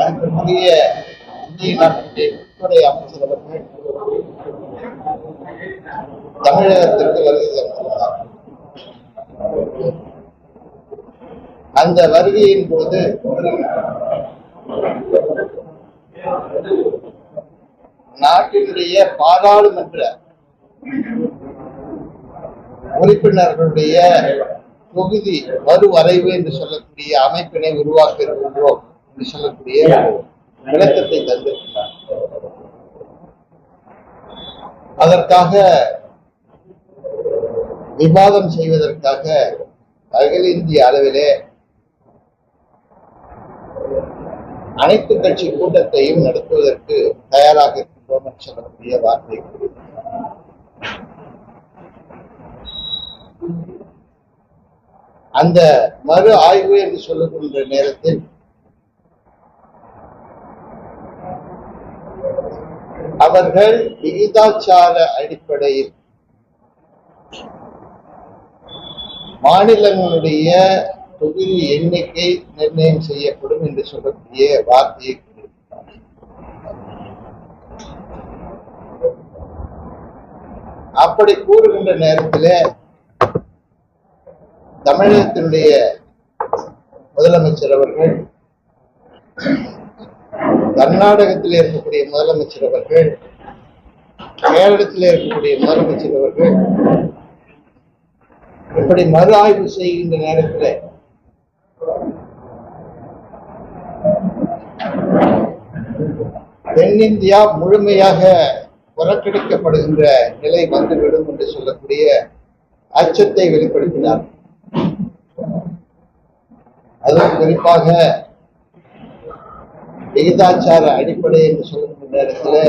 அதற்குரிய இந்திய நாட்டுடைய உள்துறை அமைச்சர் அவர்கள் தமிழகத்திற்கு வருகை தந்துள்ளார் அந்த வருகையின் போது நாட்டினுடைய பாராளுமன்ற உறுப்பினர்களுடைய தொகுதி மறுவரைவு என்று சொல்லக்கூடிய அமைப்பினை உருவாக்க இருக்கின்றோம் என்று சொல்லக்கூடிய விளக்கத்தை தந்திருக்கிறார். அதற்காக விவாதம் செய்வதற்காக அகில இந்திய அளவிலே அனைத்து கட்சி கூட்டத்தையும் நடத்துவதற்கு தயாராக இருக்கின்றோம் என்று சொல்லக்கூடிய வார்த்தை அந்த மறு ஆய்வு என்று சொல்லக்கூடிய நேரத்தில் அவர்கள் விகிதாச்சார அடிப்படையில் மாநிலங்களுடைய தொகுதி எண்ணிக்கை நிர்ணயம் செய்யப்படும் என்று சொல்லக்கூடிய வார்த்தையை அப்படி கூறுகின்ற நேரத்தில் தமிழகத்தினுடைய முதலமைச்சர் அவர்கள் கர்நாடகத்தில் இருக்கக்கூடிய முதலமைச்சர் அவர்கள் கேரளத்தில் இருக்கக்கூடிய முதலமைச்சர் அவர்கள் இப்படி மறு ஆய்வு செய்கின்ற நேரத்தில் தென்னிந்தியா முழுமையாக புறக்கணிக்கப்படுகின்ற நிலை வந்துவிடும் என்று சொல்லக்கூடிய அச்சத்தை வெளிப்படுத்தினார். அதுவும் குறிப்பாக விகிதாச்சார அடிப்படை என்று சொல்லக்கூடிய நேரத்தில்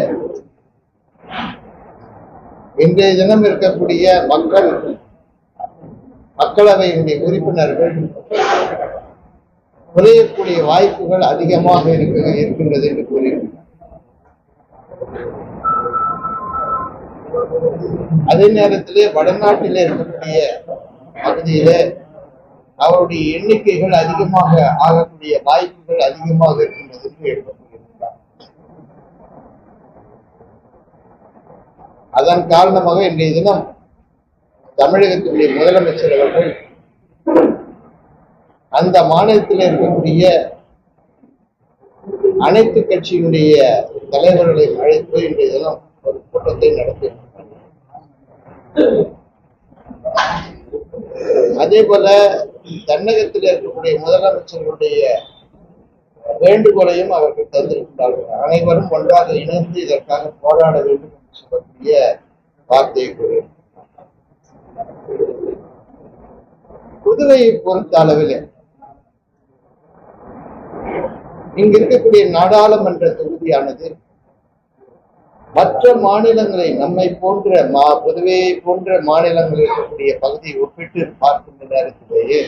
இன்றைய தினம் இருக்கக்கூடிய மக்கள் மக்களவையினுடைய உறுப்பினர்கள் குறையக்கூடிய வாய்ப்புகள் அதிகமாக இருக்க- இருக்கின்றது என்று கூறியிருக்கிறார் அதே நேரத்திலே வடநாட்டிலே இருக்கக்கூடிய பகுதியிலே அவருடைய எண்ணிக்கைகள் அதிகமாக ஆகக்கூடிய வாய்ப்புகள் அதிகமாக இருக்கின்றது என்று எழுதப்பட்டிருக்கிறார். அதன் காரணமாக இன்றைய தினம் தமிழகத்தினுடைய முதலமைச்சர் அவர்கள் அந்த மாநிலத்தில் இருக்கக்கூடிய அனைத்து கட்சியினுடைய தலைவர்களை அழைத்து இன்றைய தினம் ஒரு கூட்டத்தை நடத்தியிருக்கிறார். அதே போல தன்னகத்தில் இருக்கக்கூடிய முதலமைச்சர்களுடைய வேண்டுகோளையும் அவர்கள் தந்திருக்கிறார்கள் அனைவரும் ஒன்றாக இணைந்து இதற்காக போராட வேண்டும் என்று சொல்லக்கூடிய வார்த்தையை கூறியிருக்கிறார் புதுவையை பொறுத்த அளவில் இங்கிருக்கக்கூடிய நாடாளுமன்ற தொகுதியானது மற்ற மாநிலங்களை நம்மை போன்ற மா புதுவையை போன்ற மாநிலங்களில் இருக்கக்கூடிய பகுதியை ஒப்பிட்டு பார்க்கின்ற நேரத்திலேயே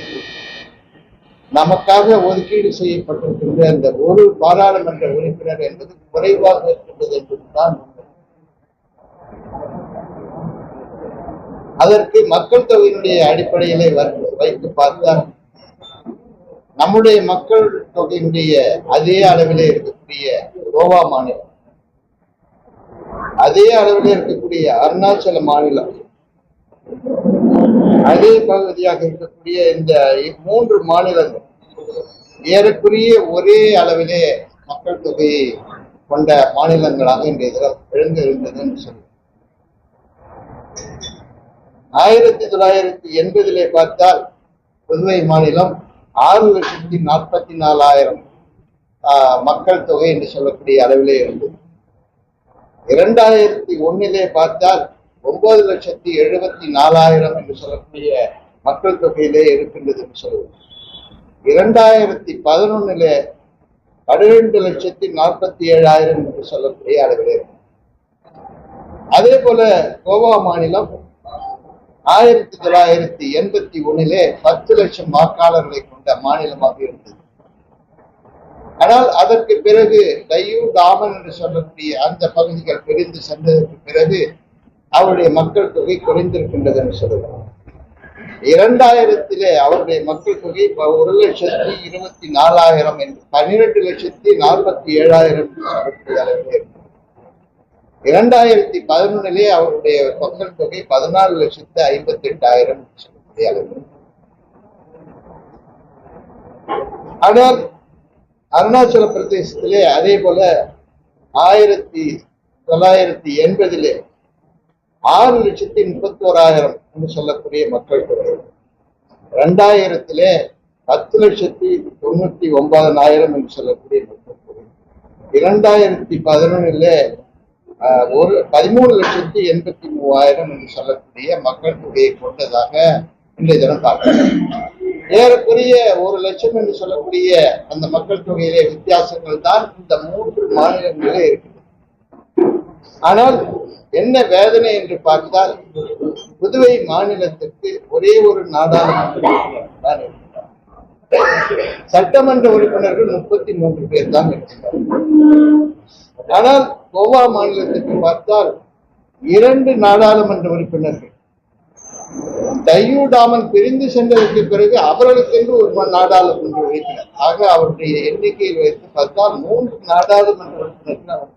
நமக்காக ஒதுக்கீடு செய்யப்பட்டிருக்கின்ற அந்த ஒரு பாராளுமன்ற உறுப்பினர் என்பது குறைவாக இருக்கின்றது என்பதுதான் அதற்கு மக்கள் தொகையினுடைய அடிப்படையிலே வைத்து பார்த்தால் நம்முடைய மக்கள் தொகையினுடைய அதே அளவிலே இருக்கக்கூடிய கோவா மாநிலம் அதே அளவில் இருக்கக்கூடிய அருணாச்சல மாநிலம். அதே பகுதியாக இருக்கக்கூடிய இந்த மூன்று மாநிலங்கள் ஏறக்குரிய ஒரே அளவிலே மக்கள் தொகையை கொண்ட மாநிலங்களாக இன்றைய தினம் எழுந்திருந்தது என்று சொல்லுவோம். ஆயிரத்தி தொள்ளாயிரத்தி எண்பதிலே பார்த்தால் புதுவை மாநிலம் ஆறு லட்சத்தி நாற்பத்தி நாலாயிரம் மக்கள் தொகை என்று சொல்லக்கூடிய அளவிலே இருந்தது. இரண்டாயிரத்தி ஒன்னிலே பார்த்தால் ஒன்பது லட்சத்தி எழுபத்தி நாலாயிரம் என்று சொல்லக்கூடிய மக்கள் தொகையிலே இருக்கின்றது என்று சொல்லுவோம். இரண்டாயிரத்தி பதினொன்னிலே பன்னிரெண்டு லட்சத்தி நாற்பத்தி ஏழாயிரம் என்று சொல்லக்கூடிய அளவிலே அதே போல கோவா மாநிலம் ஆயிரத்தி தொள்ளாயிரத்தி எண்பத்தி ஒண்ணிலே பத்து லட்சம் வாக்காளர்களை கொண்ட மாநிலமாக இருந்தது. ஆனால் அதற்கு பிறகு டையூ தாமன் என்று சொல்லக்கூடிய அந்த பகுதிகள் பிரிந்து சென்றதற்கு பிறகு அவருடைய மக்கள் தொகை குறைந்திருக்கின்றது என்று சொல்லுவார் இரண்டாயிரத்திலே அவருடைய மக்கள் தொகை ஒரு லட்சத்தி இருபத்தி நாலாயிரம் என்று பன்னிரெண்டு லட்சத்தி நாற்பத்தி ஏழாயிரம் அளவிலே இரண்டாயிரத்தி பதினொன்னிலே அவருடைய மக்கள் தொகை பதினாலு லட்சத்து ஐம்பத்தி எட்டாயிரம் ஆனால் அருணாச்சல பிரதேசத்திலே அதே போல ஆயிரத்தி தொள்ளாயிரத்தி எண்பதிலே ஆறு லட்சத்தி முப்பத்தி ஓராயிரம் என்று சொல்லக்கூடிய மக்கள் தொகை. ரெண்டாயிரத்திலே பத்து லட்சத்தி தொண்ணூத்தி ஒன்பதனாயிரம் என்று சொல்லக்கூடிய மக்கள் தொகை. இரண்டாயிரத்தி பதினொன்னிலே ஆஹ், ஒரு பதிமூணு லட்சத்தி எண்பத்தி மூவாயிரம் என்று சொல்லக்கூடிய மக்கள் தொகையை கொண்டதாக இன்றைய தினம் பார்க்கிறோம். ஏறக்குறைய ஒரு லட்சம் என்று சொல்லக்கூடிய அந்த மக்கள் தொகையிலே வித்தியாசங்கள் தான் இந்த மூன்று மாநிலங்களிலே இருக்கு ஆனால் என்ன வேதனை என்று பார்த்தால் புதுவை மாநிலத்திற்கு ஒரே ஒரு நாடாளுமன்ற உறுப்பினர் சட்டமன்ற உறுப்பினர்கள் முப்பத்தி மூன்று பேர் தான் இருக்கிறார் ஆனால் கோவா மாநிலத்திற்கு பார்த்தால் இரண்டு நாடாளுமன்ற உறுப்பினர்கள் டையூடாமன் பிரிந்து சென்றதற்கு பிறகு அவர்களுக்கென்று ஒரு நாடாளுமன்ற உறுப்பினர். ஆக அவருடைய எண்ணிக்கை வைத்து பார்த்தால் மூன்று நாடாளுமன்ற உறுப்பினர்கள்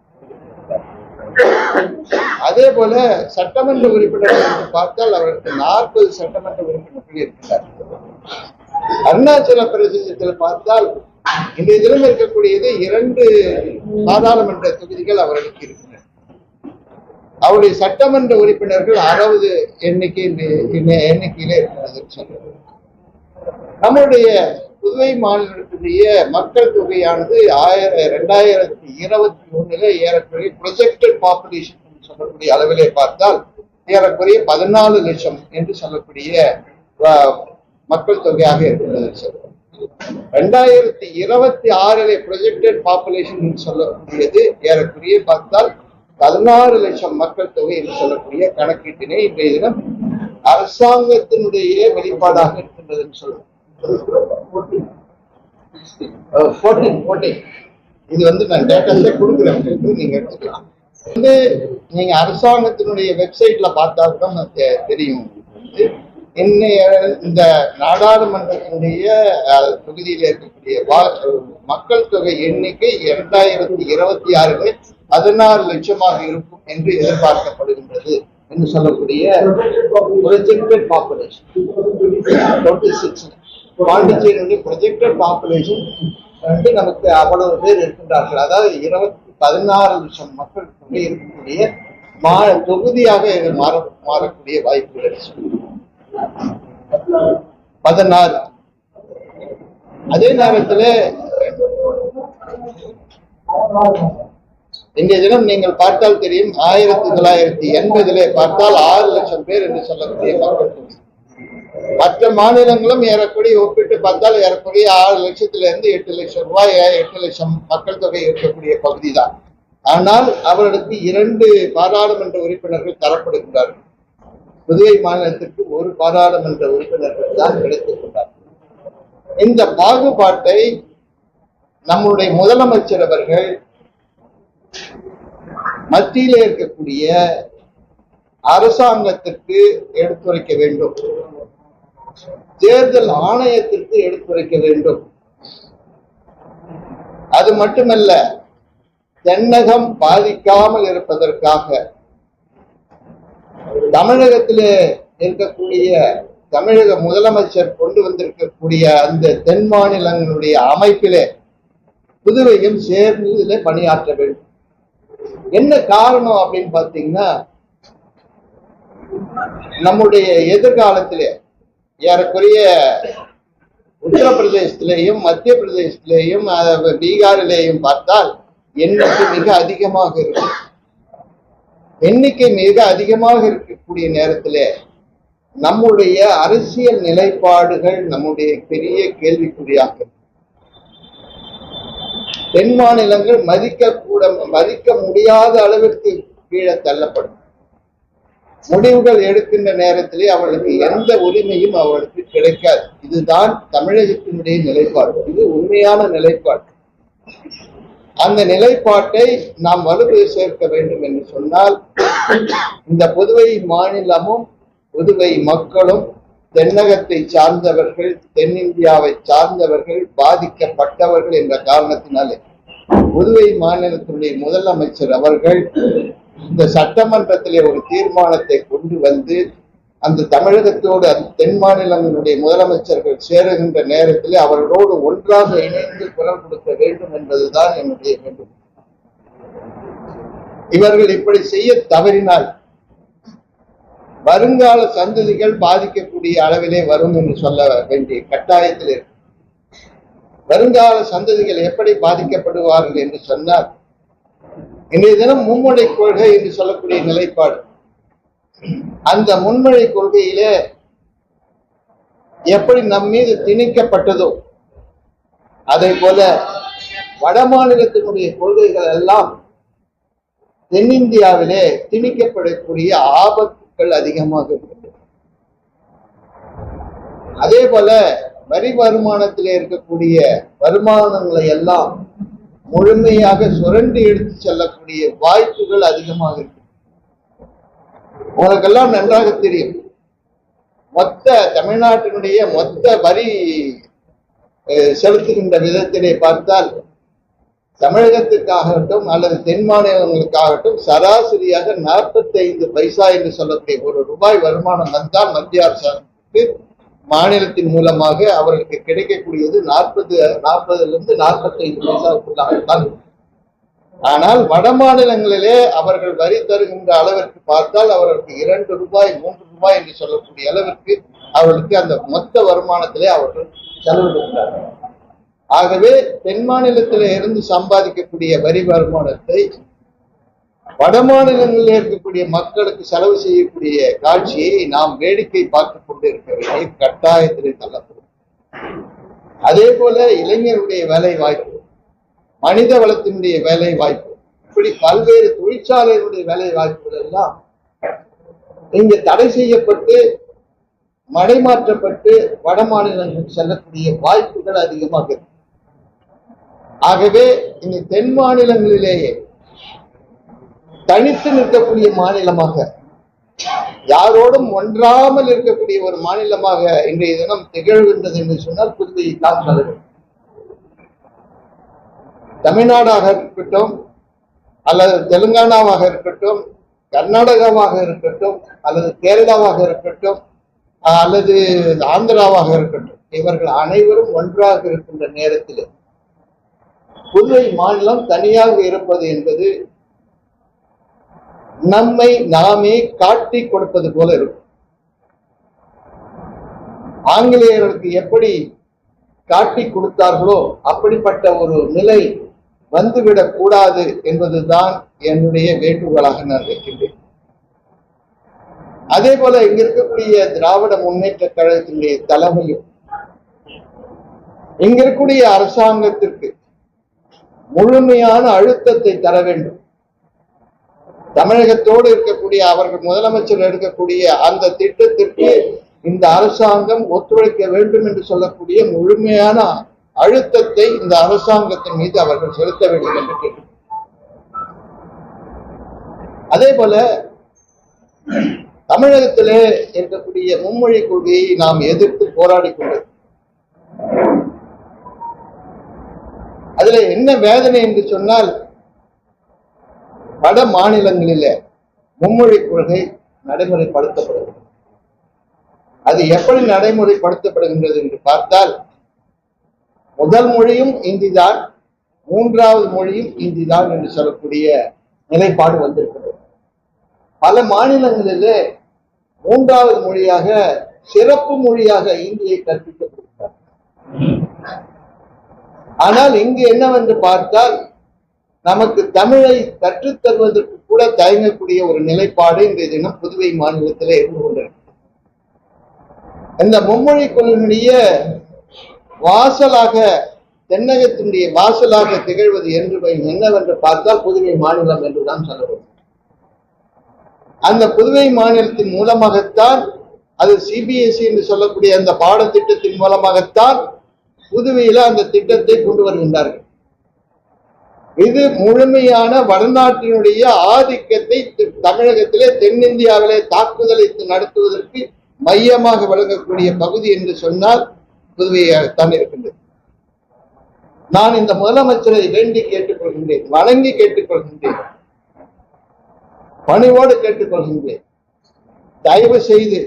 அதே போல சட்டமன்ற உறுப்பினர்கள் என்று பார்த்தால் அவருக்கு நாற்பது சட்டமன்ற உறுப்பினர்கள் இருக்கிறார்கள் அருணாச்சல பிரதேசத்தில் பார்த்தால் இன்றைய தினம் இருக்கக்கூடியது இரண்டு நாடாளுமன்ற தொகுதிகள் அவர்களுக்கு இருக்கிறது அவருடைய சட்டமன்ற உறுப்பினர்கள் அறுபது எண்ணிக்கை எண்ணிக்கையில இருக்கிறது சொல்றது நம்முடைய புதுவை மாநிலத்துடைய மக்கள் தொகையானது ஆயிரம் ரெண்டாயிரத்தி இருபத்தி ஒண்ணுல ஏறக்குறைய ப்ரொஜெக்டட் பாப்புலேஷன் சொல்லக்கூடிய அளவிலே பார்த்தால் ஏறக்குறைய பதினாலு லட்சம் என்று சொல்லக்கூடிய மக்கள் தொகையாக இருக்கிறது சொல்றோம் ரெண்டாயிரத்தி இருபத்தி ஆறிலே ப்ரொஜெக்டட் பாப்புலேஷன் சொல்லக்கூடியது ஏறக்குறைய பார்த்தால் பதினாறு லட்சம் மக்கள் தொகை என்று சொல்லக்கூடிய கணக்கீட்டினை இன்றைய தினம் அரசாங்கத்தினுடைய வெளிப்பாடாக இருக்கின்றது என்று சொல்லுவோம் இது வந்து நான் டேட்டாஸே கொடுக்குறேன். நீங்க எடுத்துக்கலாம். வந்து நீங்க அரசாங்கத்தினுடைய வெப்சைட்ல பார்த்தால்தான் தெ- தெரியும். இன்னைய இந்த நாடாளுமன்றத்தினுடைய தொகுதியில் தொகுதியில இருக்கக்கூடிய மக்கள் தொகை எண்ணிக்கை இரண்டாயிரத்தி இருபத்தி ஆறுல பதினாறு லட்சமாக இருக்கும் என்று எதிர்பார்க்கப்படுகின்றது என்று சொல்லக்கூடிய ப்ரொஜெக்டட் பாப்புலேஷன் டுவெண்ட்டி சிக்ஸ் பாண்டிச்சேரியுடைய ப்ரொஜெக்டட் பாப்புலேஷன் வந்து நமக்கு அவ்வளவு பேர் இருக்கின்றார்கள். அதாவது இருபத்தி பதினாறு லட்சம் மக்கள் தொகை இருக்கக்கூடிய மா தொகுதியாக இது மாற மாறக்கூடிய வாய்ப்புகள் இருக்கு. பதினாறு. அதே நேரத்தில் இன்றைய தினம் நீங்கள் பார்த்தால் தெரியும் ஆயிரத்தி தொள்ளாயிரத்தி எண்பதிலே பார்த்தால் ஆறு லட்சம் பேர் என்று சொல்லக்கூடிய மக்கள் தொகை. மற்ற மாநிலங்களும் ஏறக்குறைய ஒப்பிட்டு பார்த்தால் ஏறக்குறைய ஆறு லட்சத்துல இருந்து எட்டு லட்சம் ரூபாய் எட்டு லட்சம் மக்கள் தொகை இருக்கக்கூடிய பகுதி தான் ஆனால் அவர்களுக்கு இரண்டு பாராளுமன்ற உறுப்பினர்கள் தரப்படுகின்றார்கள். புதுவை மாநிலத்திற்கு ஒரு பாராளுமன்ற உறுப்பினர்கள் தான் கிடைத்திருக்கின்றார்கள் இந்த பாகுபாட்டை நம்முடைய முதலமைச்சர் அவர்கள் மத்தியிலே இருக்கக்கூடிய அரசாங்கத்திற்கு எடுத்துரைக்க வேண்டும். தேர்தல் ஆணையத்திற்கு எடுத்துரைக்க வேண்டும். அது மட்டுமல்ல தென்னகம் பாதிக்காமல் இருப்பதற்காக தமிழகத்திலே இருக்கக்கூடிய தமிழக முதலமைச்சர் கொண்டு வந்திருக்கக்கூடிய அந்த தென் மாநிலங்களுடைய அமைப்பிலே புதுவையும் சேர்ந்து இதில் பணியாற்ற வேண்டும். என்ன காரணம் அப்படின்னு பாத்தீங்கன்னா நம்முடைய எதிர்காலத்திலே ஏறக்குறைய உத்தரப்பிரதேசத்திலேயும் மத்திய பிரதேசத்திலேயும் பீகாரிலேயும் பார்த்தால் எண்ணிக்கை மிக அதிகமாக இருக்கும் எண்ணிக்கை மிக அதிகமாக இருக்கக்கூடிய நேரத்திலே நம்முடைய அரசியல் நிலைப்பாடுகள் நம்முடைய பெரிய கேள்விக்குறியாக இருக்கு. தென் மாநிலங்கள் மதிக்க கூட மதிக்க முடியாத அளவிற்கு கீழே தள்ளப்படும். முடிவுகள் எடுக்கின்ற நேரத்திலே அவர்களுக்கு எந்த உரிமையும் அவர்களுக்கு கிடைக்காது. இதுதான் தமிழகத்தினுடைய நிலைப்பாடு. இது உண்மையான நிலைப்பாடு. அந்த நிலைப்பாட்டை நாம் வலுவை சேர்க்க வேண்டும் என்று சொன்னால் இந்த புதுவை மாநிலமும் புதுவை மக்களும் தென்னகத்தை சார்ந்தவர்கள் தென்னிந்தியாவை சார்ந்தவர்கள் பாதிக்கப்பட்டவர்கள் என்ற காரணத்தினாலே புதுவை மாநிலத்தினுடைய முதலமைச்சர் அவர்கள் இந்த சட்டமன்றத்திலே ஒரு தீர்மானத்தை கொண்டு வந்து அந்த தமிழகத்தோடு அந்த தென் மாநிலங்களுடைய முதலமைச்சர்கள் சேருகின்ற நேரத்தில் அவர்களோடு ஒன்றாக இணைந்து குரல் கொடுக்க வேண்டும் என்பதுதான் என்னுடைய வேண்டும் இவர்கள் இப்படி செய்ய தவறினால் வருங்கால சந்ததிகள் பாதிக்கக்கூடிய அளவிலே வரும் என்று சொல்ல வேண்டிய கட்டாயத்தில் இருக்கு. வருங்கால சந்ததிகள் எப்படி பாதிக்கப்படுவார்கள் என்று சொன்னால் இன்றைய தினம் மும்மொழி கொள்கை என்று சொல்லக்கூடிய நிலைப்பாடு. அந்த முன்மொழி கொள்கையிலே எப்படி நம் மீது திணிக்கப்பட்டதோ அதே போல வட மாநிலத்தினுடைய கொள்கைகள் எல்லாம் தென்னிந்தியாவிலே திணிக்கப்படக்கூடிய ஆபத்து மக்கள் அதிகமாக அதே போல வரி வருமானத்தில் இருக்கக்கூடிய வருமானங்களை எல்லாம் முழுமையாக சுரண்டி எடுத்து செல்லக்கூடிய வாய்ப்புகள் அதிகமாக இருக்கு. உங்களுக்கெல்லாம் நன்றாக தெரியும். மொத்த தமிழ்நாட்டினுடைய மொத்த வரி செலுத்துகின்ற விதத்திலே பார்த்தால் தமிழகத்துக்காகட்டும் அல்லது தென் மாநிலங்களுக்காகட்டும் சராசரியாக 45 பைசா என்று சொல்லக்கூடிய ஒரு ரூபாய் வருமானம் வந்தால் மத்திய அரசாங்கத்துக்கு மாநிலத்தின் மூலமாக அவர்களுக்கு கிடைக்கக்கூடியது நாற்பது நாற்பதுல இருந்து நாற்பத்தைந்து பைசாவுக்குள்ளாகத்தான் ஆனால் வட மாநிலங்களிலே அவர்கள் வரி தருகின்ற அளவிற்கு பார்த்தால் அவர்களுக்கு இரண்டு ரூபாய் மூன்று ரூபாய் என்று சொல்லக்கூடிய அளவிற்கு அவர்களுக்கு அந்த மொத்த வருமானத்திலே அவர்கள் செலவிடுகிறார்கள். ஆகவே தென் மாநிலத்தில் இருந்து சம்பாதிக்கக்கூடிய வரி வருமானத்தை வட மாநிலங்களில் இருக்கக்கூடிய மக்களுக்கு செலவு செய்யக்கூடிய காட்சியை நாம் வேடிக்கை பார்த்து கொண்டு இருக்க வேண்டிய கட்டாயத்திலே தள்ளப்படும். அதே போல இளைஞருடைய வேலை வாய்ப்பு மனித வளத்தினுடைய வேலை வாய்ப்பு இப்படி பல்வேறு தொழிற்சாலைகளுடைய வேலை வாய்ப்புகள் எல்லாம் இங்கு தடை செய்யப்பட்டு மடைமாற்றப்பட்டு வட மாநிலங்களுக்கு செல்லக்கூடிய வாய்ப்புகள் அதிகமாக இருக்கு. ஆகவே இனி தென் மாநிலங்களிலேயே தனித்து நிற்கக்கூடிய மாநிலமாக யாரோடும் ஒன்றாமல் இருக்கக்கூடிய ஒரு மாநிலமாக இன்றைய தினம் திகழ்கின்றது என்று சொன்னால் புதுவையை தான் தமிழ்நாடாக இருக்கட்டும் அல்லது தெலுங்கானாவாக இருக்கட்டும் கர்நாடகாவாக இருக்கட்டும் அல்லது கேரளாவாக இருக்கட்டும் அல்லது ஆந்திராவாக இருக்கட்டும் இவர்கள் அனைவரும் ஒன்றாக இருக்கின்ற நேரத்தில் புதுவை மாநிலம் தனியாக இருப்பது என்பது நம்மை நாமே காட்டி கொடுப்பது போல இருக்கும். ஆங்கிலேயர்களுக்கு எப்படி காட்டி கொடுத்தார்களோ அப்படிப்பட்ட ஒரு நிலை வந்துவிடக் கூடாது என்பதுதான் என்னுடைய வேண்டுகோளாக நான் வைக்கின்றேன். அதே போல இங்க இருக்கக்கூடிய திராவிட முன்னேற்ற கழகத்தினுடைய தலைமையும் இங்க இருக்கக்கூடிய அரசாங்கத்திற்கு முழுமையான அழுத்தத்தை தர வேண்டும். தமிழகத்தோடு இருக்கக்கூடிய அவர்கள் முதலமைச்சர் எடுக்கக்கூடிய அந்த திட்டத்திற்கு இந்த அரசாங்கம் ஒத்துழைக்க வேண்டும் என்று சொல்லக்கூடிய முழுமையான அழுத்தத்தை இந்த அரசாங்கத்தின் மீது அவர்கள் செலுத்த வேண்டும் என்று கேட்டு அதே போல தமிழகத்திலே இருக்கக்கூடிய மும்மொழி கொள்கையை நாம் எதிர்த்து போராடி கொண்டது அதுல என்ன வேதனை என்று சொன்னால் வட மாநிலங்களில மும்மொழி கொள்கை நடைமுறைப்படுத்தப்படுகிறது. அது எப்படி நடைமுறைப்படுத்தப்படுகின்றது என்று பார்த்தால் முதல் மொழியும் இந்தி தான் மூன்றாவது மொழியும் இந்தி தான் என்று சொல்லக்கூடிய நிலைப்பாடு வந்திருக்கிறது. பல மாநிலங்களிலே மூன்றாவது மொழியாக சிறப்பு மொழியாக இந்தியை கற்பிக்கப்படுகிறார் ஆனால் இங்கு என்னவென்று பார்த்தால் நமக்கு தமிழை கற்றுத் தருவதற்கு கூட தயங்கக்கூடிய ஒரு நிலைப்பாடு இன்றைய தினம் புதுவை மாநிலத்தில் இருந்து கொண்டிருக்கிறது. இந்த மும்மொழி கொள்கையினுடைய வாசலாக தென்னகத்தினுடைய வாசலாக திகழ்வது என்று என்னவென்று பார்த்தால் புதுவை மாநிலம் என்றுதான் சொல்ல வேண்டும் அந்த புதுவை மாநிலத்தின் மூலமாகத்தான் அது சிபிஎஸ்இ என்று சொல்லக்கூடிய அந்த பாடத்திட்டத்தின் மூலமாகத்தான் புதுவையில அந்த திட்டத்தை கொண்டு வருகின்றார்கள். இது முழுமையான வடநாட்டினுடைய ஆதிக்கத்தை தமிழகத்திலே தென்னிந்தியாவிலே தாக்குதலை நடத்துவதற்கு மையமாக விளங்கக்கூடிய பகுதி என்று சொன்னால் புதுவையாகத்தான் இருக்கின்றது. நான் இந்த முதலமைச்சரை வேண்டி கேட்டுக்கொள்கின்றேன் வணங்கி கேட்டுக்கொள்கின்றேன் பணிவோடு கேட்டுக்கொள்கின்றேன். தயவு செய்து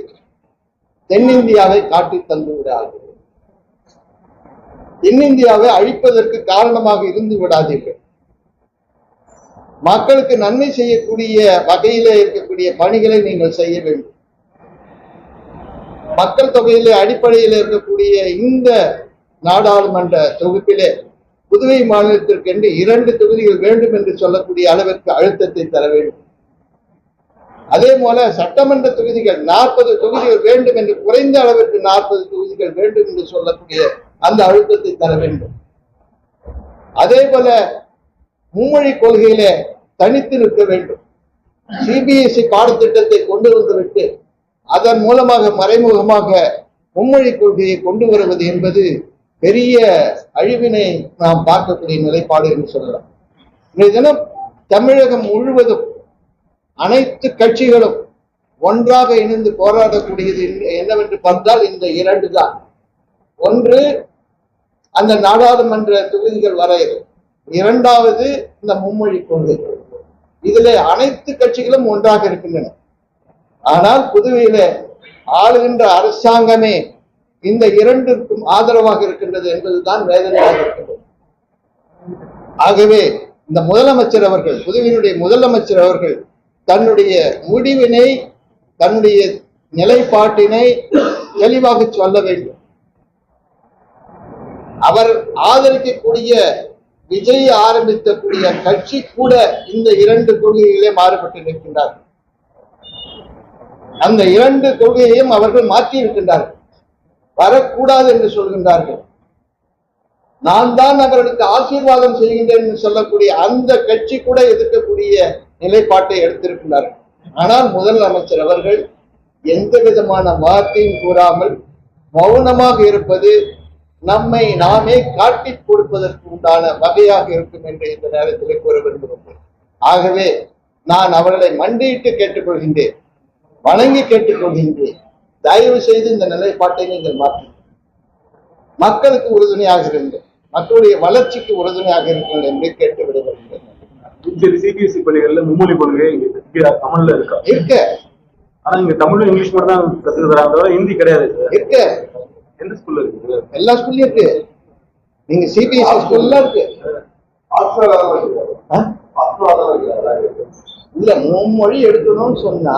தென்னிந்தியாவை காட்டி தந்து தென்னிந்தியாவை அழிப்பதற்கு காரணமாக இருந்து விடாதீர்கள். மக்களுக்கு நன்மை செய்யக்கூடிய வகையிலே இருக்கக்கூடிய பணிகளை நீங்கள் செய்ய வேண்டும். மக்கள் தொகையிலே அடிப்படையில் இருக்கக்கூடிய இந்த நாடாளுமன்ற தொகுப்பிலே புதுவை மாநிலத்திற்கென்று இரண்டு தொகுதிகள் வேண்டும் என்று சொல்லக்கூடிய அளவிற்கு அழுத்தத்தை தர வேண்டும். அதே போல சட்டமன்ற தொகுதிகள் நாற்பது தொகுதிகள் வேண்டும் என்று குறைந்த அளவிற்கு நாற்பது தொகுதிகள் வேண்டும் என்று சொல்லக்கூடிய அந்த அழுத்தத்தை தர வேண்டும். அதே போல மும்மொழி கொள்கையிலே தனித்து நிற்க வேண்டும். சிபிஎஸ்இ பாடத்திட்டத்தை கொண்டு வந்துவிட்டு அதன் மூலமாக மறைமுகமாக மும்மொழி கொள்கையை கொண்டு வருவது என்பது பெரிய அழிவினை நாம் பார்க்கக்கூடிய நிலைப்பாடு என்று சொல்லலாம். இன்றைய தினம் தமிழகம் முழுவதும் அனைத்து கட்சிகளும் ஒன்றாக இணைந்து போராடக்கூடியது என்னவென்று பார்த்தால் இந்த இரண்டு தான் ஒன்று அந்த நாடாளுமன்ற தொகுதிகள் வரையறு இரண்டாவது இந்த மும்மொழி கொள்கை. இதிலே அனைத்து கட்சிகளும் ஒன்றாக இருக்கின்றன. ஆனால் புதுவையில ஆளுகின்ற அரசாங்கமே இந்த இரண்டிற்கும் ஆதரவாக இருக்கின்றது என்பதுதான் வேதனையாக இருக்கின்றது. ஆகவே இந்த முதலமைச்சர் அவர்கள் புதுவையினுடைய முதலமைச்சர் அவர்கள் தன்னுடைய முடிவினை தன்னுடைய நிலைப்பாட்டினை தெளிவாக சொல்ல வேண்டும். அவர் ஆதரிக்கக்கூடிய விஜய் ஆரம்பித்தக்கூடிய கட்சி கூட இந்த இரண்டு கொள்கைகளே மாறுபட்டு நிற்கின்றார். அந்த இரண்டு கொள்கையையும் அவர்கள் மாற்றி இருக்கின்றார்கள் வரக்கூடாது என்று சொல்கின்றார்கள். நான் தான் அவர்களுக்கு ஆசீர்வாதம் செய்கின்றேன் என்று சொல்லக்கூடிய அந்த கட்சி கூட எதிர்க்கக்கூடிய நிலைப்பாட்டை எடுத்திருக்கிறார்கள் ஆனால் முதலமைச்சர் அவர்கள் எந்த விதமான வார்த்தையும் கூறாமல் மௌனமாக இருப்பது நம்மை நாமே காட்டிக் கொடுப்பதற்கு உண்டான வகையாக இருக்கும் என்று இந்த நேரத்தில் கூற விரும்புகின்றேன் ஆகவே நான் அவர்களை மண்டியிட்டு கேட்டுக்கொள்கின்றேன் வணங்கி கேட்டுக்கொள்கின்றேன். தயவு செய்து இந்த நிலைப்பாட்டை நீங்கள் மாற்றுங்கள். மக்களுக்கு உறுதுணையாக இருங்கள். மக்களுடைய வளர்ச்சிக்கு உறுதுணையாக இருங்கள் என்று கேட்டு விடுகிறேன் புதுச்சேரி சிபிஎஸ்இ பள்ளிகள்ல மும்மொழி கொள்கை அமல்ல இருக்கா? இருக்க. ஆனா இங்க தமிழும் இங்கிலீஷ் மட்டும் தான் கத்துக்க தராங்க தவிர ஹிந்தி கிடையாது. இருக்க. எந்த ஸ்கூல்ல இருக்குது எல்லா ஸ்கூல்லயும் இருக்கு. நீங்க சிபிஎஸ்சி ஸ்கூல்ல இருக்கு? இல்ல மும்மொழி எடுக்கணும்னு சொன்னா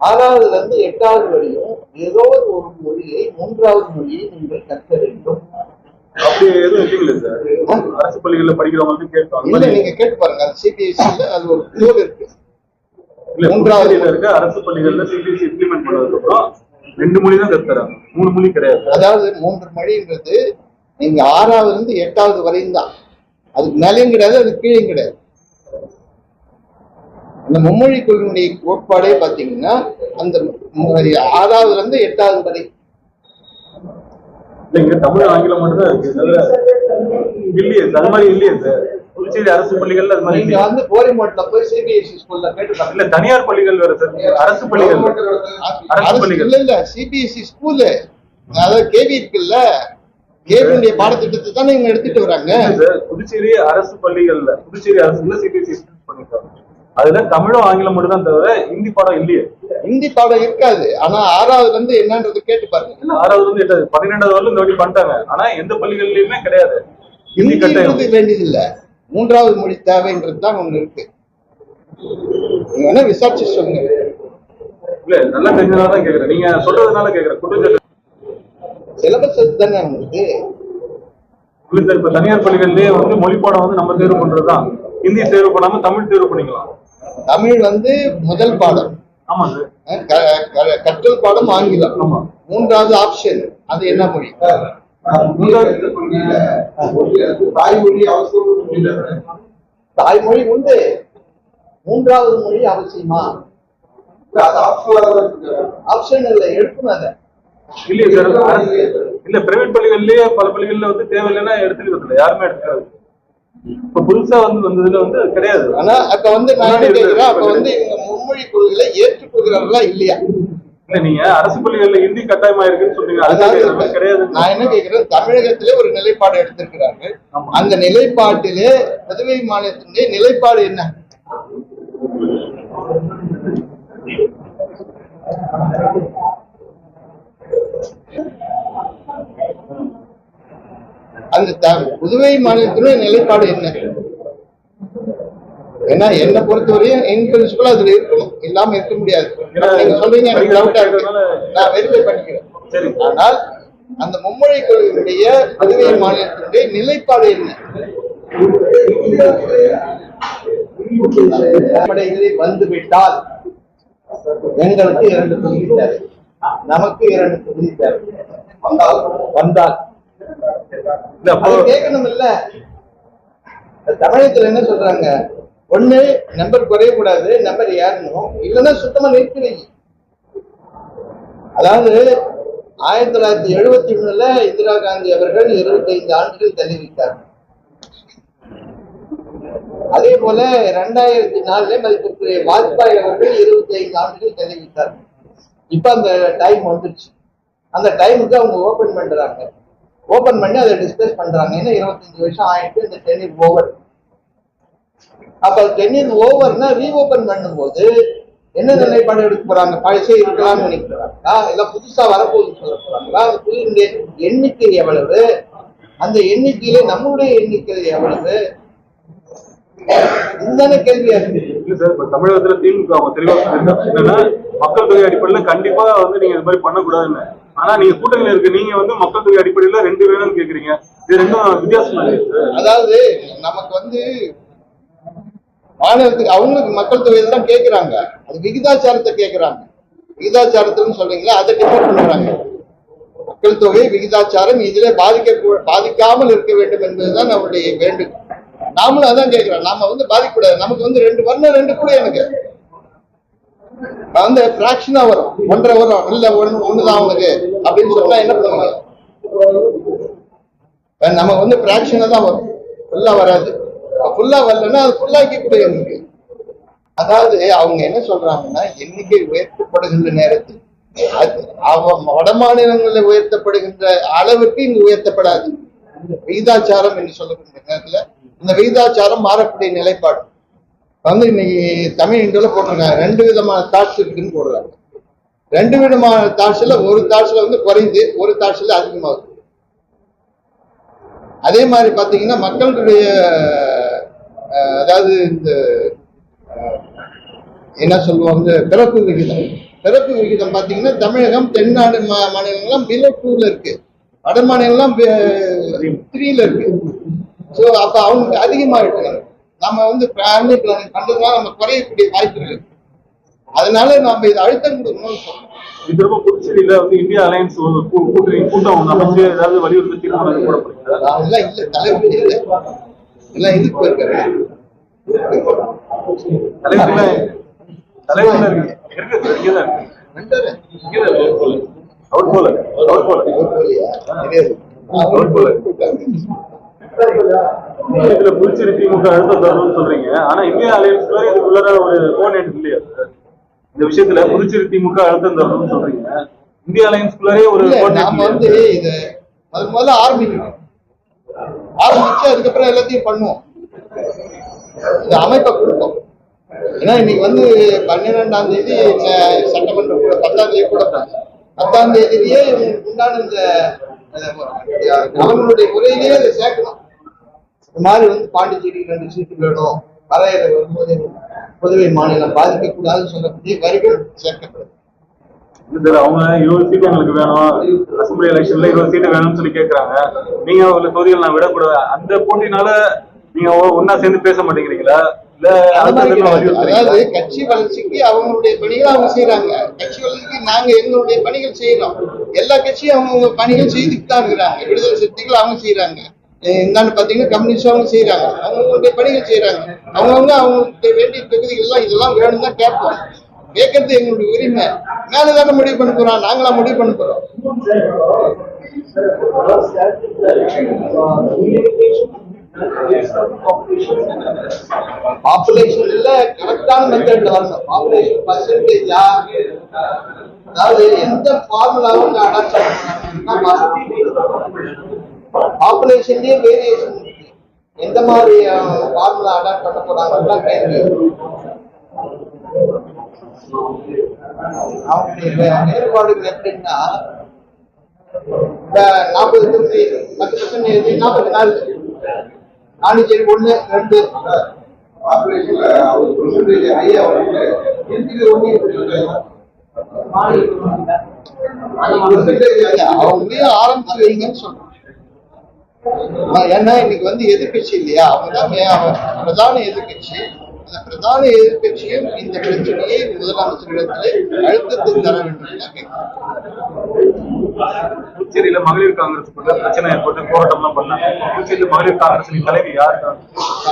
ஆறாவதுல இருந்து எட்டாவது வரையும் ஏதோ ஒரு மொழியை மூன்றாவது மொழியை நீங்கள் கற்க வேண்டும். அப்படி எதுவும் இல்லைங்களே சார் அரசு பள்ளிகள்ல படிக்கிறவங்களுக்கு கேட்பாங்க இல்ல நீங்க கேட்டு பாருங்க. சிபிஎஸ்சில அது ஒரு கோல் இருக்கு. இல்ல மூன்றாவது இருக்க அரசு பள்ளிகள்ல சிபிஎஸ்இ இம்ப்ளிமெண்ட் பண்ணதுக்கு அப்புறம் ரெண்டு மொழி தான் கத்துறாங்க மூணு மொழி கிடையாது. அதாவது மூன்று மொழின்றது நீங்க ஆறாவதுல இருந்து எட்டாவது வரையும் தான். அதுக்கு மேலேயும் கிடையாது அது கீழேயும் கிடையாது. அந்த மும்மொழி கொள்கையுடைய கோட்பாடே பாத்தீங்கன்னா அந்த ஆறாவதுல இருந்து எட்டாவது வரை. தமிழ் ஆங்கிலம் மட்டும் தான் இருக்கு இல்லையே அது மாதிரி இல்லையே சார் புதுச்சேரி அரசு பள்ளிகள்ல அது மாதிரி நீங்க. வந்து போரிமோட்ல போய் சிபிஎஸ்சி ஸ்கூல்ல கேட்டு பாருங்க. இல்ல தனியார் பள்ளிகள் வேற சார். அரசு பள்ளிகள். அரசு பள்ளிகள். இல்ல இல்ல சிபிஎஸ்சி ஸ்கூலு அதாவது கேவி இருக்குல்ல கேவியுடைய பாடத்திட்டத்தை தானே இவங்க எடுத்துட்டு வராங்க. இல்ல சார் புதுச்சேரி அரசு பள்ளிகள்ல புதுச்சேரி அரசுல சிபிஎஸ்இ பண்ணிருக்காங்க அதுல தமிழும் ஆங்கிலம் மட்டும் தான் தவிர ஹிந்தி பாடம் இல்லையே. ஹிந்தி பாடம் இருக்காது. ஆனா ஆறாவதுல இருந்து என்னன்றது கேட்டு பாருங்க. இல்ல ஆறாவது வந்து எட்டாவது பன்னிரெண்டாவது வரலும் இந்த வாட்டி பண்ணிட்டாங்க. ஆனா எந்த பள்ளிகள்லயுமே கிடையாது. ஹிந்தி கட்டாயம். ஹிந்தின்றது வேண்டியதில்லை. மூன்றாவது மொழி தேவைன்றது தான் ஒண்ணு இருக்கு. நீங்க வேணா விசாரிச்சு சொல்லுங்க. இல்ல நல்லா தெரிஞ்சதால தான் கேக்குறேன். நீங்க சொல்றதுனால கேக்குறேன். குற்றச்சாட்டு சிலபஸ் தானே உங்களுக்கு? இல்ல இப்ப தனியார் பள்ளிகள்லயே வந்து மொழி பாடம் வந்து நம்ம தேர்வு பண்றதுதான் ஹிந்தி தேர்வு பண்ணாம தமிழ் தேர்வு பண்ணிக்கலாம். தமிழ் வந்து முதல் பாடம். ஆமா கற்றல் பாடம் ஆங்கிலம். ஆமா. மூன்றாவது ஆப்ஷன் அது என்ன மொழி? தாய்மொழி உண்டு. மூன்றாவது மொழி அவசியமா. ஆப்ஷன் இல்லை எடுக்கணும் அதை. இல்லையே சார் இல்ல பிரைவேட் பள்ளிகள்லயே பல பள்ளிகள்ல வந்து தேவையில்லைன்னா எடுத்துக்கிறது இல்ல யாருமே எடுத்துக்கிறது இல்ல. இப்ப புதுசா வந்து வந்ததுல வந்து கிடையாது. ஆனா அப்ப வந்து நான் அப்ப வந்து இவங்க மும்மொழி கொள்கைகளை ஏற்றுக்கொள்கிறார்களா இல்லையா? இல்ல நீங்க அரசு பள்ளிகள்ல ஹிந்தி கட்டாயமா இருக்குன்னு சொல்றீங்க கிடையாது. நான் என்ன கேட்கிறேன் தமிழகத்திலே ஒரு நிலைப்பாடு எடுத்திருக்கிறார்கள். அந்த நிலைப்பாட்டிலே புதுவை மாநிலத்தினுடைய நிலைப்பாடு என்ன? அந்த த- புதுவை மாநிலத்தினுடைய நிலைப்பாடு என்ன? ஏன்னா என்னை பொறுத்தவரையும் என் பிரின்சிபல் அதுல இருக்கணும். இல்லாம இருக்க முடியாது. நீங்க சொல்றீங்க எனக்கு டவுட்டா இருக்கு. நான் வெரிஃபை பண்ணிக்கிறேன். சரி. ஆனால் அந்த மும்மொழி கொள்கையினுடைய புதுவை மாநிலத்தினுடைய நிலைப்பாடு என்ன? அடிப்படைகளில் வந்து விட்டால் எங்களுக்கு இரண்டு தொகுதி தேவை. நமக்கு இரண்டு தொகுதி தேவை. வந்தால் வந்தால். கேட்கணும் இல்ல தமிழகத்துல என்ன சொல்றாங்க? ஒண்ணு நம்பர் குறையக்கூடாது நம்பர் ஏறணும். இல்லைன்னா சுத்தமா நிற்கிறீங்க அதாவது ஆயிரத்தி தொள்ளாயிரத்தி எழுபத்தி ஒண்ணுல இந்திரா காந்தி அவர்கள் இருபத்தி ஐந்து ஆண்டுகள் தள்ளி வைத்தார் அதே போல இரண்டாயிரத்தி நாலுல மதிப்பிற்குரிய வாஜ்பாய் அவர்கள் இருபத்தி ஐந்து ஆண்டுகள் தள்ளி வைத்தார் இப்ப அந்த டைம் வந்துருச்சு. அந்த டைமுக்கு அவங்க ஓபன் பண்றாங்க. ஓபன் பண்ணி அதை டிஸ்கஸ் பண்றாங்க. ஏன்னா இருபத்தஞ்சு வருஷம் ஆயிட்டு இந்த டென்னிஸ் ஓவர் அப்ப டென்னிஸ் ஓவர்னா ரீஓபன் பண்ணும்போது என்ன நிலைப்பாடு எடுக்க போறாங்க? பழசே இருக்கலாம்னு நினைக்கிறாங்களா? இல்ல புதுசா வரப்போகுதுன்னு சொல்ல போறாங்களா? அந்த புதிய எண்ணிக்கை எவ்வளவு? அந்த எண்ணிக்கையில நம்மளுடைய எண்ணிக்கை எவ்வளவு? இதுதானே கேள்வியா இருக்கு. இல்ல சார் இப்ப தமிழகத்துல திமுக அவங்க தெளிவா சொல்லியிருக்காங்க. என்னன்னா மக்கள் தொகை அடிப்படையில கண்டிப்பா வந்து நீங்க இது மாதிரி பண்ணக்கூடாதுன்னு. ஆனா நீங்க கூட்டணியில இருக்கு நீங்க வந்து மக்கள் தொகை அடிப்படையில ரெண்டு வேணும்னு கேக்குறீங்க. இது ரெண்டும் வித்தியாசமா அதாவது நமக்கு வந்து மாநிலத்துக்கு அவங்களுக்கு மக்கள் தொகையை தான் கேட்கிறாங்க அது விகிதாச்சாரத்தை கேட்கிறாங்க விகிதாச்சாரத்துன்னு சொல்றீங்களா அதை டிஃபர் பண்றாங்க மக்கள் தொகை விகிதாச்சாரம் இதிலே பாதிக்க பாதிக்காமல் இருக்க வேண்டும் என்பதுதான் நம்மளுடைய வேண்டுகோள். நாமளும் அதான் கேட்கிறோம் நாம வந்து பாதிக்கக்கூடாது. நமக்கு வந்து ரெண்டு வரணும் ரெண்டு கூட எனக்கு. வந்து பிராக்ஷனா வரும். ஒன்றரை வரும். இல்ல ஒண்ணு ஒண்ணுதான் அவனுக்கு அப்படின்னு சொன்னா என்ன பண்ணுவாங்க? நமக்கு வந்து பிராக்ஷனா தான் வரும். ஃபுல்லா வராது. ஃபுல்லா வரலன்னா அது ஃபுல்லாக்கி கூட அதாவது அவங்க என்ன சொல்றாங்கன்னா எண்ணிக்கை உயர்த்தப்படுகின்ற நேரத்தில் அவ- வட மாநிலங்களில் உயர்த்தப்படுகின்ற அளவுக்கு இங்கு உயர்த்தப்படாது. விகிதாச்சாரம் என்று சொல்லக்கூடிய நேரத்துல இந்த விகிதாச்சாரம் மாறக்கூடிய நிலைப்பாடு. வந்து இன்னைக்கு தமிழ் இந்தியாவில் போட்டிருக்காங்க. ரெண்டு விதமான தாட்ஸ் இருக்குன்னு போடுறாங்க. ரெண்டு விதமான தாட்ஸ்ல ஒரு தாட்ஸ்ல வந்து குறைந்து ஒரு தாட்ஸ்ல அதிகமாகுது. அதே மாதிரி பாத்தீங்கன்னா மக்களுடைய அதாவது இந்த என்ன சொல்லுவாங்க பிறப்பு விகிதம். பிறப்பு விகிதம் பாத்தீங்கன்னா தமிழகம் தென்னாடு மா- மாநிலங்கள்லாம் பிலோ இருக்கு. வட மாநிலம்லாம் த்ரீல இருக்கு. ஸோ அப்ப அவங்க அதிகமாகிட்டு நம்ம வந்து ஃபேமிலி பிளானிங் பண்றதுனால நம்ம குறையக்கூடிய வாய்ப்பு இருக்கு. அதனால நம்ம இதை அழுத்தம் கொடுக்கணும்னு சொல்றோம். இது ரொம்ப புதுச்சேரியில வந்து இந்தியா அலையன்ஸ் கூட்டணி கூட்டம் அமைச்சு ஏதாவது வலியுறுத்தி தீர்மானம் இல்ல தலைவர் இல்லை. எல்லாம் இதுக்கு போயிருக்காரு திமுக தரணும்னு சொல்றீங்க. ஆனா இந்தியா அலையன்ஸ் வேற இதுக்குள்ளார ஒரு போனேட் இல்லையா? இந்த விஷயத்துல புதுச்சேரி திமுக அழுத்தம் தரணும்னு சொல்றீங்க. இந்தியா அலையன்ஸ்குள்ளாரே ஒரு? வந்து இத முதல்ல ஆரம்பிக்கணும். ஆரம்பிச்சு அதுக்கப்புறம் எல்லாத்தையும் பண்ணுவோம். இந்த அமைப்பை கொடுப்போம் ஏன்னா இன்னைக்கு வந்து பன்னிரெண்டாம் தேதி இந்த சட்டமன்ற கூட பத்தாம் தேதி கூட பத்தாம் தேதியிலேயே உண்டான இந்த அவங்களுடைய உரையிலேயே அதை சேர்க்கணும். இந்த மாதிரி வந்து பாண்டிச்சேரி ரெண்டு சீட்டு வேணும். வரையில வரும்போது புதுவை மாநிலம் பாதிக்கக்கூடாதுன்னு சொல்லக்கூடிய வரிகள் சேர்க்கப்படும். அவங்க இருபது சீட் எங்களுக்கு வேணும். அசம்பிளி எலெக்ஷன்ல இருபது சீட் வேணும்னு சொல்லி கேக்குறாங்க. நீங்க உள்ள தொகுதிகள் நான் விடக்கூடாது. அந்த போட்டினால நீங்க ஒ- ஒண்ணா சேர்ந்து பேச மாட்டேங்கிறீங்களா? அதாவது கட்சி வளர்ச்சிக்கு அவங்களுடைய பணிகளை அவங்க செய்யறாங்க கட்சி வளர்ச்சிக்கு நாங்க எங்களுடைய பணிகள் செய்யறோம் எல்லா கட்சியும் அவங்க பணிகள் செய்துட்டு தான் இருக்கிறாங்க. விடுதலை சக்திகள் அவங்க செய்யறாங்க என்னன்னு பாத்தீங்கன்னா கம்யூனிஸ்ட் அவங்க செய்யறாங்க அவங்களுடைய பணிகள் செய்யறாங்க அவங்கவுங்க அவங்களுக்கு வேண்டிய தொகுதிகள் எல்லாம் இதெல்லாம் வேணும் தான் கேட்போம். கேட்கறது எங்களுடைய உரிமை. மேலதானே முடிவு பண்ண போறோம் நாங்களா முடிவு பண்ண போறோம். பாப்புலேஷன்ல கரெக்டான மெத்தட்ல வரணும் பாப்புலேஷன் பர்சன்டேஜா அதாவது எந்த ஃபார்முலாவும் அடாப்ட் பாப்புலேஷன்லயே வேரியேஷன் எந்த மாதிரி ஃபார்முலா அடாப்ட் பண்ண போறாங்க கேள்வி. அவங்களுடைய வேறுபாடுகள் எப்படின்னா நாற்பது தொகுதி பத்து பர்சன்ட் எழுதி நாற்பத்தி நாலு ரெண்டு ஆரம்பிச்சு வைங்கன்னு சொல்றேன் ஏன்னா இன்னைக்கு வந்து எதிர்கட்சி இல்லையா? அவங்க தான் பிரதான எதிர்கட்சி. பிரதான எதிர்க்கட்சியும் இந்த பிரச்சனையை முதலமைச்சரிடத்திலே அழுத்தத்தை தர வேண்டும். புதுச்சேரியில மகளிர் காங்கிரஸ் பிரச்சனை ஏற்பட்டு போராட்டம் எல்லாம் பண்ணாங்க. புதுச்சேரியில மகளிர் காங்கிரஸ் தலைவி யாரு?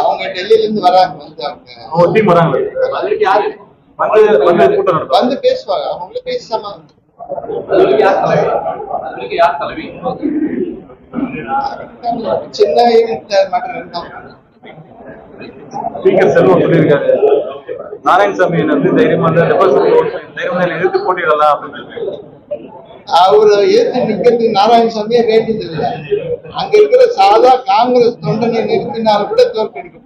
அவங்க டெல்லியில இருந்து வராங்க வந்து அவங்க டீம் வராங்க. அதுக்கு யாரு? வந்து வந்து கூட்டம் நடத்தும் வந்து பேசுவாங்க அவங்களே பேசாம. அதுக்கு யார் தலைவி? அதுக்கு யார் தலைவி? சின்ன மட்டும் இருந்தாங்க ஸ்பீக்கர் செல்வம் சொல்லியிருக்காரு. நாராயணசாமி வந்து தைரியமா இருந்தா டெபாசிட் தைரியமா என்னை எதிர்த்து போட்டியிடலாம் அப்படின்னு சொல்லி. அவரை ஏத்து நிக்கிறது நாராயணசாமியே வேண்டியது இல்லை அங்க இருக்கிற சாதா காங்கிரஸ் தொண்டனை நிறுத்தினால் கூட தோற்கடிக்கும்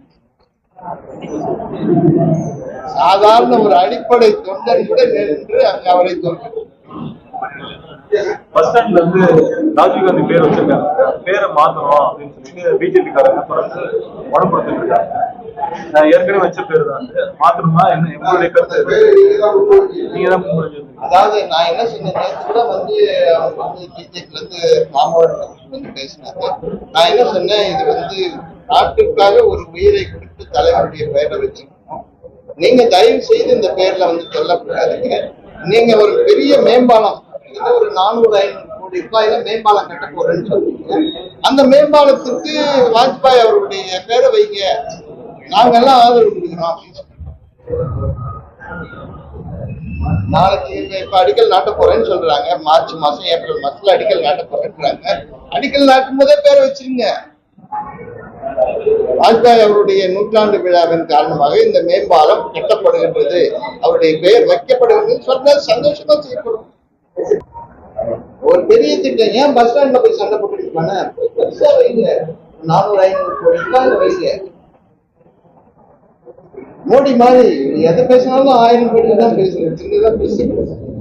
சாதாரண ஒரு அடிப்படை தொண்டன் கூட நின்று அங்க அவரை தோற்கடிக்கும் பஸ் ஸ்டாண்ட்ல வந்து ராஜீவ் காந்தி பேர் வச்சிருக்காங்க. பேரை மாத்தணும் அப்படின்னு சொல்லிட்டு பிஜேபி காரங்க தொடர்ந்து வடப்படுத்திட்டு இருக்காங்க. ஏற்கனவே வச்ச பேர் தான் அது. மாத்தணுமா? என்ன எங்களுடைய கருத்து பேரு நீங்க தான் அதாவது நான் என்ன சொன்னேன் கூட வந்து அவங்க வந்து பிஜேபில இருந்து மாமோகன் வந்து பேசினாங்க. நான் என்ன சொன்னேன் இது வந்து நாட்டுக்காக ஒரு உயிரை கொடுத்து தலைவருடைய பெயரை வச்சிருக்கோம் நீங்க தயவு செய்து இந்த பெயர்ல வந்து சொல்லக்கூடாதுங்க நீங்க ஒரு பெரிய மேம்பாலம் இது ஒரு நானூறு ஐநூறு கோடி ரூபாயில மேம்பாலம் கட்ட போறேன்னு சொல்லுங்க அந்த மேம்பாலத்துக்கு வாஜ்பாய் அவருடைய பேரை வைங்க. நாங்கெல்லாம் ஆதரவு கொடுக்குறோம் அப்படின்னு நாளைக்கு இப்ப அடிக்கல் நாட்ட போறேன்னு சொல்றாங்க. மார்ச் மாசம் ஏப்ரல் மாசத்துல அடிக்கல் நாட்ட போறேன்றாங்க. அடிக்கல் நாட்டும் போதே பேரை வச்சிருங்க. வாஜ்பாய் அவருடைய நூற்றாண்டு விழாவின் காரணமாக இந்த மேம்பாலம் கட்டப்படுகின்றது. அவருடைய பெயர் வைக்கப்படுகின்றது சொன்னால் சந்தோஷமா செய்யப்படும். ஒரு பெரிய திட்டம். ஏன் பஸ் ஸ்டாண்ட்ல போய் சண்டை போட்டு வைங்க நானூறு ஐநூறு கோடி வைங்க மோடி மாதிரி எதை பேசினாலும் ஆயிரம் கோடி தான் பேசுறேன் சின்னதா பேசுறேன்